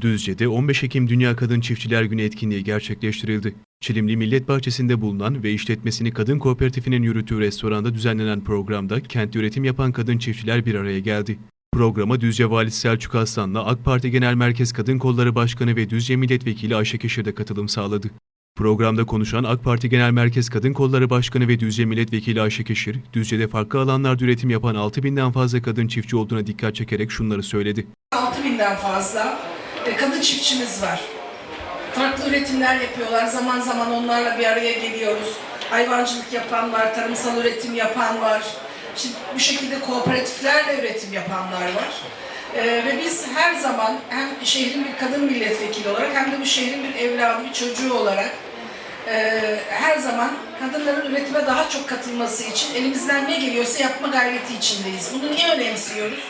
Düzce'de 15 Ekim Dünya Kadın Çiftçiler Günü etkinliği gerçekleştirildi. Çilimli Millet Bahçesi'nde bulunan ve işletmesini kadın kooperatifinin yürüttüğü restoranda düzenlenen programda kentte üretim yapan kadın çiftçiler bir araya geldi. Programa Düzce Valisi Selçuk Aslan'la AK Parti Genel Merkez Kadın Kolları Başkanı ve Düzce Milletvekili Ayşe Keşir de katılım sağladı. Programda konuşan AK Parti Genel Merkez Kadın Kolları Başkanı ve Düzce Milletvekili Ayşe Keşir, Düzce'de farklı alanlarda üretim yapan 6000'den fazla kadın çiftçi olduğuna dikkat çekerek şunları söyledi. 6000'den fazla kadın çiftçimiz var. Farklı üretimler yapıyorlar. Zaman zaman onlarla bir araya geliyoruz. Hayvancılık yapan var, tarımsal üretim yapan var. Şimdi bu şekilde kooperatiflerle üretim yapanlar var. E, ve biz her zaman hem şehrin bir kadın milletvekili olarak hem de bu şehrin bir evladı, bir çocuğu olarak e, her zaman kadınların üretime daha çok katılması için elimizden ne geliyorsa yapma gayreti içindeyiz. Bunu niye önemsiyoruz?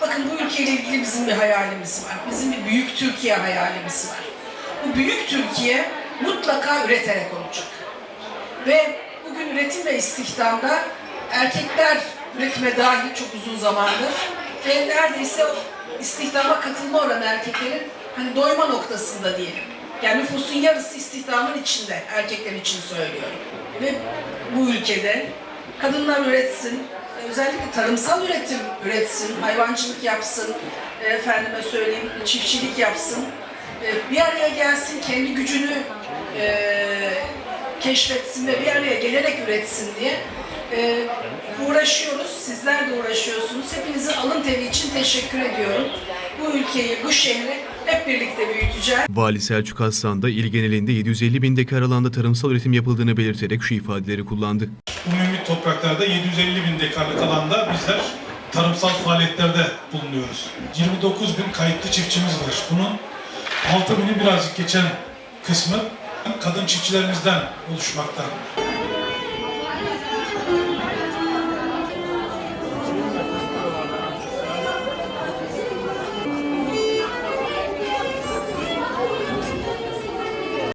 Bakın bu ülkeyle ilgili bizim bir hayalimiz var. Bizim bir büyük Türkiye hayalimiz var. Bu büyük Türkiye mutlaka üreterek olacak. Ve bugün üretim ve istihdamda erkekler üretime dahil çok uzun zamandır ve neredeyse istihdama katılma oranı erkeklerin hani doyma noktasında diyelim. Yani nüfusun yarısı istihdamın içinde, erkekler için söylüyorum. Ve bu ülkede kadınlar üretsin, özellikle tarımsal üretim üretsin, hayvancılık yapsın, efendime söyleyeyim çiftçilik yapsın, e, bir araya gelsin, kendi gücünü e, keşfetsin ve bir araya gelerek üretsin diye e, uğraşıyoruz. Sizler de uğraşıyorsunuz. Hepinizin alın teri için teşekkür ediyorum. Bu ülkeyi, bu şehri hep birlikte büyüteceğiz. Vali Selçuk Aslan da il genelinde 750 bin dekar alanda tarımsal üretim yapıldığını belirterek şu ifadeleri kullandı. Umumi topraklarda 750 bin dekarlık alanda bizler tarımsal faaliyetlerde bulunuyoruz. 29 bin kayıtlı çiftçimiz var. Bunun 6 bini birazcık geçen kısmı kadın çiftçilerimizden oluşmakta.